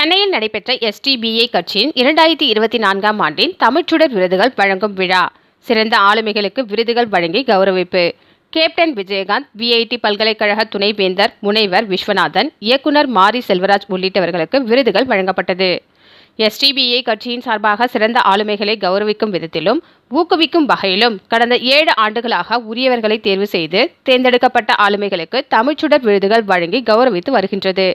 சென்னையில் நடைபெற்ற எஸ்டிபிஐ கட்சியின் இரண்டாயிரத்தி இருபத்தி நான்காம் ஆண்டின் தமிழ்ச்சுடர் விருதுகள் வழங்கும் விழா. சிறந்த ஆளுமைகளுக்கு விருதுகள் வழங்கி கௌரவிப்பு. கேப்டன் விஜயகாந்த் விஐடி பல்கலைக்கழக துணைவேந்தர் முனைவர் விஸ்வநாதன் இயக்குனர் மாரி செல்வராஜ் உள்ளிட்டவர்களுக்கு விருதுகள் வழங்கப்பட்டது. எஸ்டிபிஐ கட்சியின் சார்பாக சிறந்த ஆளுமைகளை கௌரவிக்கும் விதத்திலும் ஊக்குவிக்கும் வகையிலும் கடந்த ஏழு ஆண்டுகளாக உரியவர்களை தேர்வு செய்து தேர்ந்தெடுக்கப்பட்ட ஆளுமைகளுக்கு தமிழ்ச்சுடர் விருதுகள் வழங்கி கௌரவித்து வருகின்றது.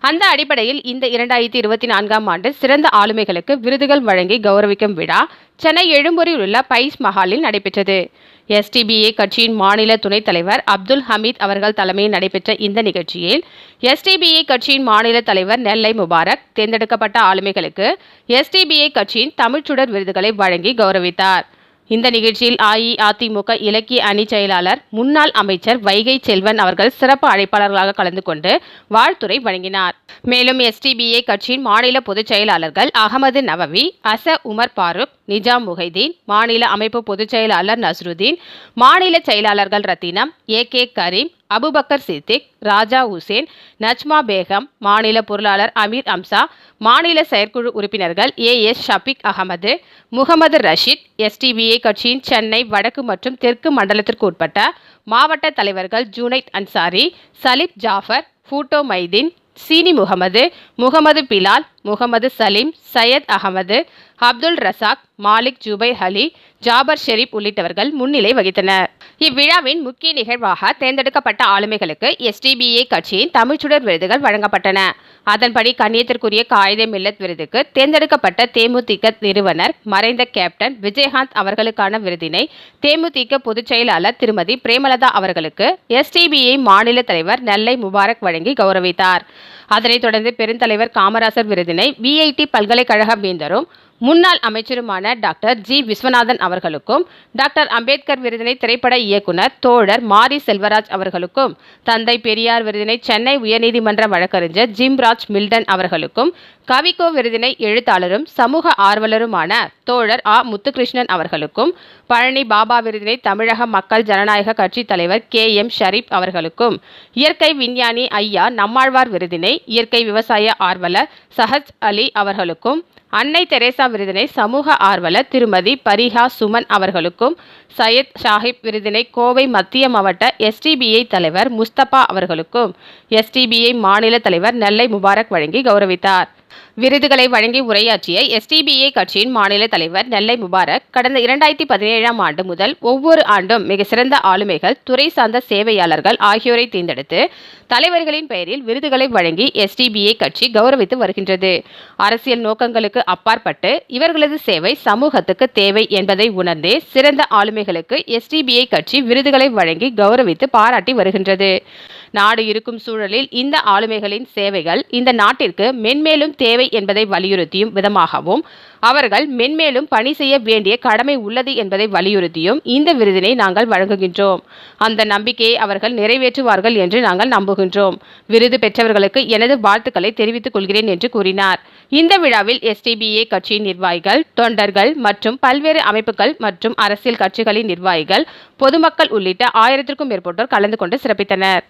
அந்த அடிப்படையில் இந்த இரண்டாயிரத்தி இருபத்தி நான்காம் ஆண்டு சிறந்த ஆளுமைகளுக்கு விருதுகள் வழங்கி கௌரவிக்கும் விழா சென்னை எழும்பூரில் உள்ள பைஸ் மஹாலில் நடைபெற்றது. எஸ்டிபிஏ கட்சியின் மாநில துணைத் தலைவர் அப்துல் ஹமீத் அவர்கள் தலைமையில் நடைபெற்ற இந்த நிகழ்ச்சியில் எஸ்டிபிஏ கட்சியின் மாநில தலைவர் நெல்லை முபாரக் தேர்ந்தெடுக்கப்பட்ட ஆளுமைகளுக்கு எஸ்டிபிஏ கட்சியின் தமிழ்ச்சுடர் விருதுகளை வழங்கி கௌரவித்தார். இந்த நிகழ்ச்சியில் அஇஅதிமுக இலக்கிய அணி செயலாளர் முன்னாள் அமைச்சர் வைகை செல்வன் அவர்கள் சிறப்பு அழைப்பாளர்களாக கலந்து கொண்டு வாழ்த்துறை வழங்கினார். மேலும் எஸ்டிபிஏ கட்சியின் மாநில பொதுச் செயலாளர்கள் அகமது நவவி அச உமர் பாருக் நிஜாம் முஹைதீன் மாநில அமைப்பு பொதுச் செயலாளர் நஸ்ருதீன் மாநில செயலாளர்கள் ரத்தினம் ஏ கே கரீம் அபுபக்கர் சித்திக் ராஜா ஹுசேன் நஜ்மா பேகம் மாநில பொருளாளர் அமீர் அம்சா மாநில செயற்குழு உறுப்பினர்கள் A S Shafiq Ahmed Mohammed Rasheed SDPI கட்சியின் சென்னை வடக்கு மற்றும் தெற்கு மண்டலத்திற்கு உட்பட்ட மாவட்ட தலைவர்கள் ஜூனைத் அன்சாரி சலீப் ஜாஃபர் ஃபூட்டோ மைதீன் சீனி முகமது முகமது பிலால் முகமது சலீம் சையத் அகமது அப்துல் ரசாக் மாலிக் ஜுபை அலி ஜாபர் ஷெரீப் உள்ளிட்டவர்கள் முன்னிலை வகித்தனர். இவ்விழாவின் முக்கிய நிகழ்வாக தேர்ந்தெடுக்கப்பட்ட ஆளுமைகளுக்கு எஸ்டிபிஏ கட்சியின் தமிழ்ச்சுடர் விருதுகள் வழங்கப்பட்டன. அதன்படி கண்ணியத்திற்குரிய காயிதே மில்லத் விருதுக்கு தேர்ந்தெடுக்கப்பட்ட தேமுதிக நிறுவனர் மறைந்த கேப்டன் விஜயகாந்த் அவர்களுக்கான விருதினை தேமுதிக பொதுச் செயலாளர் திருமதி பிரேமலதா அவர்களுக்கு எஸ்டிபிஐ மாநில தலைவர் நெல்லை முபாரக் வழங்கி கௌரவித்தார். அதனைத் தொடர்ந்து பெருந்தலைவர் காமராசர் விருதினை விஐடி பல்கலைக்கழக வேந்தரும் முன்னாள் அமைச்சருமான டாக்டர் ஜி. விஸ்வநாதன் அவர்களுக்கும் டாக்டர் அம்பேத்கர் விருதினை திரைப்பட இயக்குனர் தோழர் மாரி செல்வராஜ் அவர்களுக்கும் தந்தை பெரியார் விருதினை சென்னை உயர்நீதிமன்ற வழக்கறிஞர் ஜிம்ராஜ் மில்டன் அவர்களுக்கும் கவிக்கோ விருதினை எழுத்தாளரும் சமூக ஆர்வலருமான தோழர் ஆ. முத்துகிருஷ்ணன் அவர்களுக்கும் பழனி பாபா விருதினை தமிழக மக்கள் ஜனநாயக கட்சி தலைவர் கே. எம். ஷரீப் அவர்களுக்கும் இயற்கை விஞ்ஞானி ஐயா நம்மாழ்வார் விருதினை இயற்கை விவசாய ஆர்வலர் சஹஜ் அலி அவர்களுக்கும் அன்னை தெரேசா விருதினை சமூக ஆர்வலர் திருமதி பரிஹா சுமன் அவர்களுக்கும் சையத் ஷாஹிப் விருதினை கோவை மத்திய மாவட்ட எஸ்டிபிஐ தலைவர் முஸ்தபா அவர்களுக்கும் எஸ்டிபிஐ மாநில தலைவர் நெல்லை முபாரக் வழங்கி கௌரவித்தார். விருதுகளை வழங்கி உரையாற்றிய எஸ்டிபிஐ கட்சியின் மாநில தலைவர் நெல்லை முபாரக் கடந்த இரண்டாயிரத்தி பதினேழாம் ஆண்டு முதல் ஒவ்வொரு ஆண்டும் மிக சிறந்த ஆளுமைகள் துறை சார்ந்த சேவையாளர்கள் ஆகியோரை தேர்ந்தெடுத்து தலைவர்களின் பெயரில் விருதுகளை வழங்கி எஸ்டிபிஐ கட்சி கௌரவித்து வருகின்றது. அரசியல் நோக்கங்களுக்கு அப்பாற்பட்டு இவர்களது சேவை சமூகத்துக்கு தேவை என்பதை உணர்ந்தே சிறந்த ஆளுமைகளுக்கு எஸ்டிபிஐ கட்சி விருதுகளை வழங்கி கௌரவித்து பாராட்டி வருகின்றது. நாடு இருக்கும் சூழலில் இந்த ஆளுமைகளின் சேவைகள் இந்த நாட்டிற்கு மென்மேலும் தேவை என்பதை வலியுறுத்தியும் விதமாகவும் அவர்கள் மென்மேலும் பணி செய்ய வேண்டிய கடமை உள்ளது என்பதை வலியுறுத்தியும் இந்த விருதினை நாங்கள் வழங்குகின்றோம். அந்த நம்பிக்கையை அவர்கள் நிறைவேற்றுவார்கள் என்று நாங்கள் நம்புகின்றோம். விருது பெற்றவர்களுக்கு எனது வாழ்த்துக்களை தெரிவித்துக் கொள்கிறேன் என்று கூறினார். இந்த விழாவில் எஸ்டிபிஏ கட்சியின் நிர்வாகிகள் தொண்டர்கள் மற்றும் பல்வேறு அமைப்புகள் மற்றும் அரசியல் கட்சிகளின் நிர்வாகிகள் பொதுமக்கள் உள்ளிட்ட ஆயிரத்திற்கும் மேற்பட்டோர் கலந்து கொண்டு சிறப்பித்தனர்.